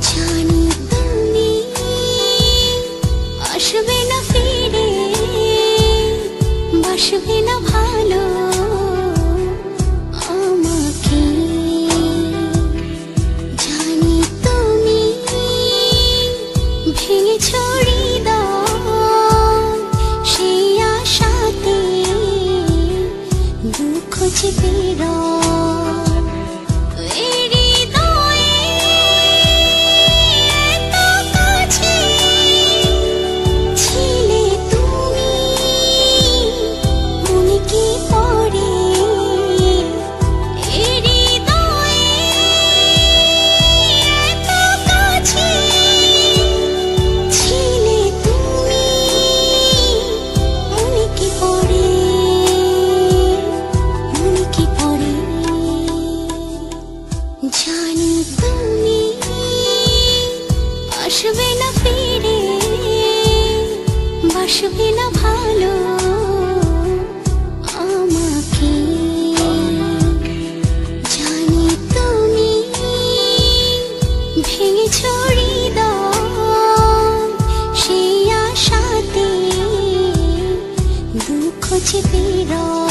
Don't আসবে না ফিরে বাসবে না ভালো আমাকে জানি তুমি ভেঙে ছড়ি সেই আশাতে দুঃখ চেপে রয়।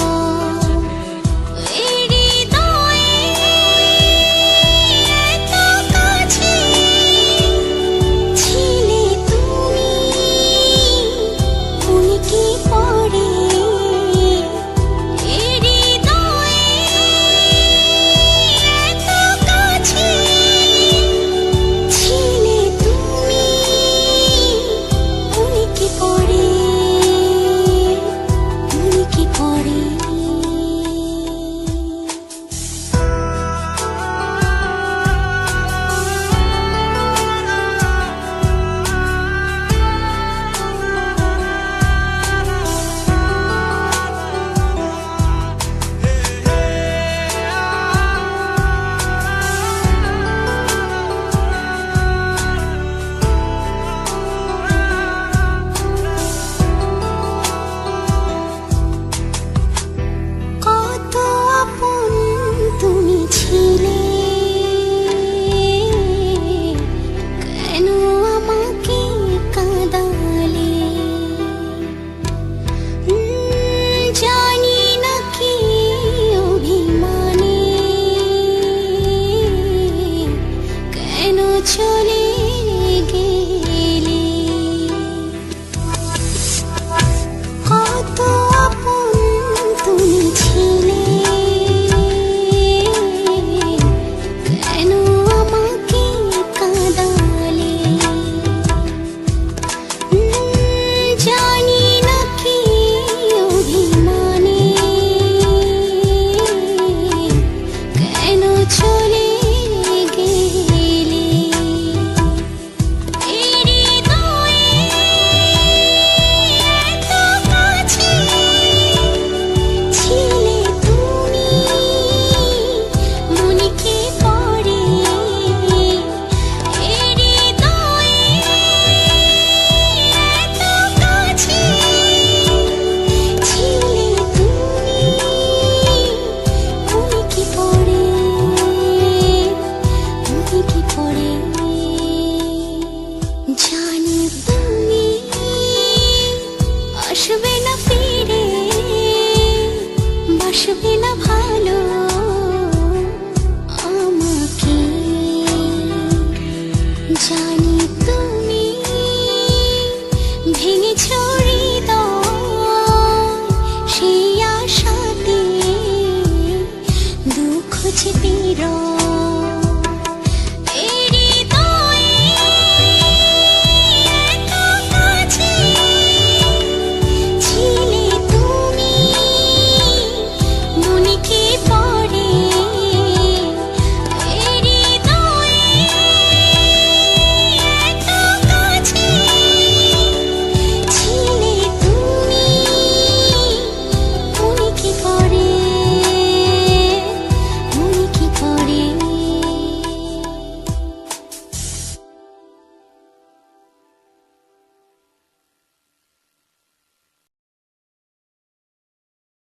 你瞧。की बात